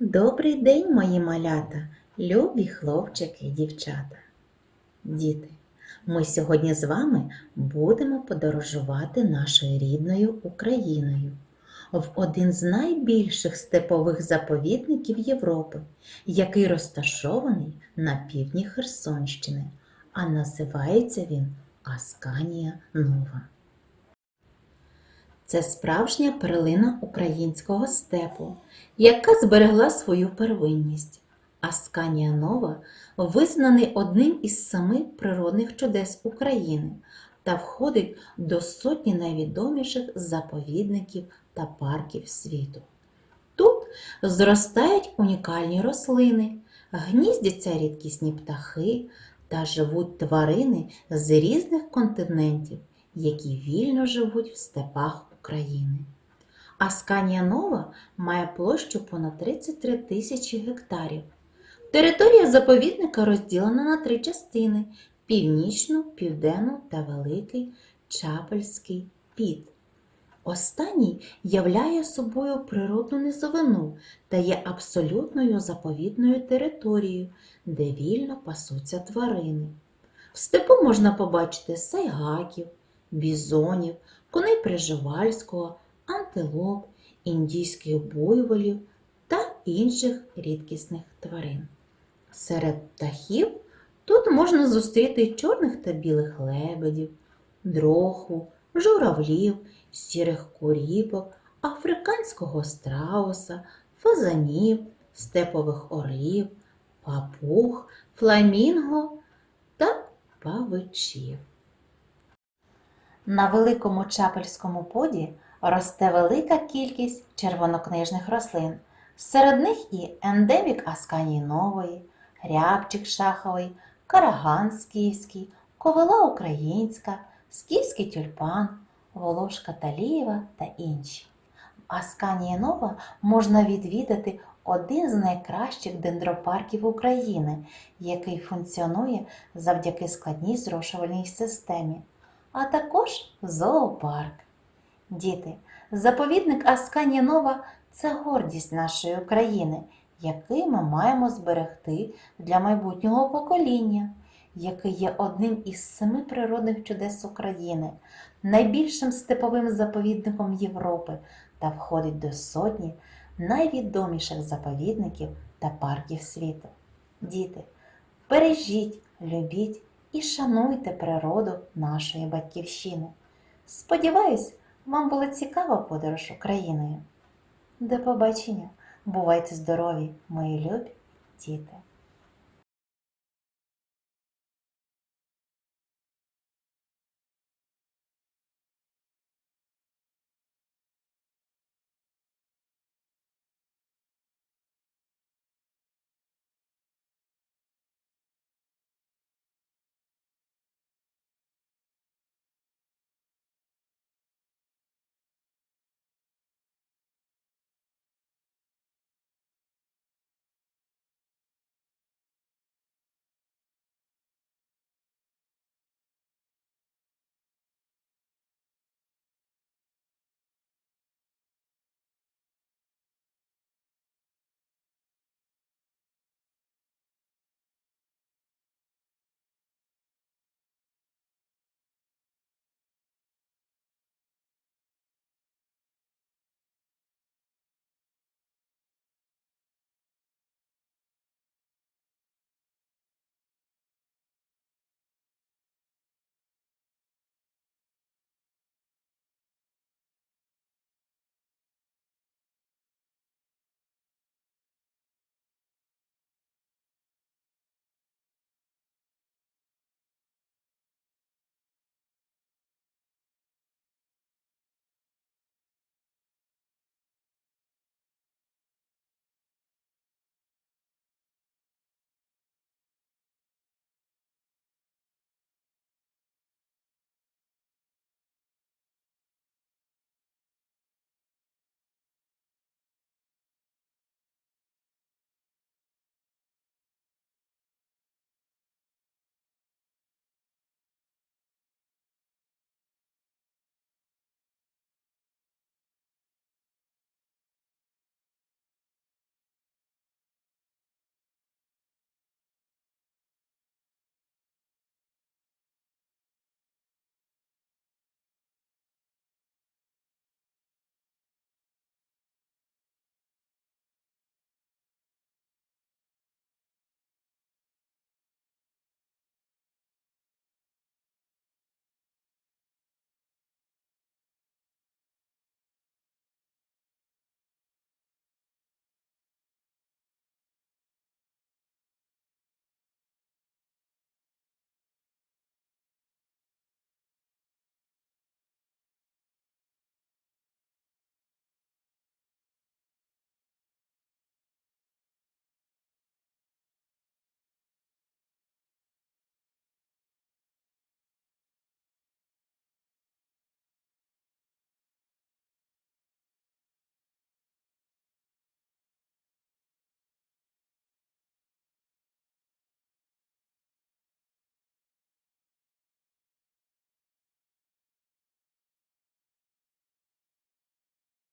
Добрий день, мої малята, любі хлопчики і дівчата. Діти, ми сьогодні з вами будемо подорожувати нашою рідною Україною в один з найбільших степових заповідників Європи, який розташований на півдні Херсонщини, а називається він Асканія Нова. Це справжня перлина українського степу, яка зберегла свою первинність. Асканія Нова визнаний одним із семи природних чудес України та входить до сотні найвідоміших заповідників та парків світу. Тут зростають унікальні рослини, гніздяться рідкісні птахи та живуть тварини з різних континентів, які вільно живуть в степах України. Асканія Нова має площу понад 33 тисячі гектарів. Територія заповідника розділена на три частини: північну, південну та великий Чапельський під. Останній являє собою природну низовину та є абсолютною заповідною територією, де вільно пасуться тварини. В степу можна побачити сайгаків, бізонів, коней Приживальського, антилоп, індійських буйволів та інших рідкісних тварин. Серед птахів тут можна зустріти чорних та білих лебедів, дроху, журавлів, сірих куріпок, африканського страуса, фазанів, степових орлів, папуг, фламінго та павичів. На великому чапельському поді росте велика кількість червонокнижних рослин. Серед них і ендемік Асканії Нової, рябчик шаховий, караган скіфський, ковила українська, скіфський тюльпан, волошка талієва та інші. В Асканії можна відвідати один з найкращих дендропарків України, який функціонує завдяки складній зрошувальній системі а також зоопарк. Діти, заповідник Асканія Нова це гордість нашої України, який ми маємо зберегти для майбутнього покоління, який є одним із семи природних чудес України, найбільшим степовим заповідником Європи та входить до сотні найвідоміших заповідників та парків світу. Діти, бережіть, любіть і шануйте природу нашої батьківщини. Сподіваюсь, вам була цікава подорож Україною. До побачення! Бувайте здорові, мої любі діти!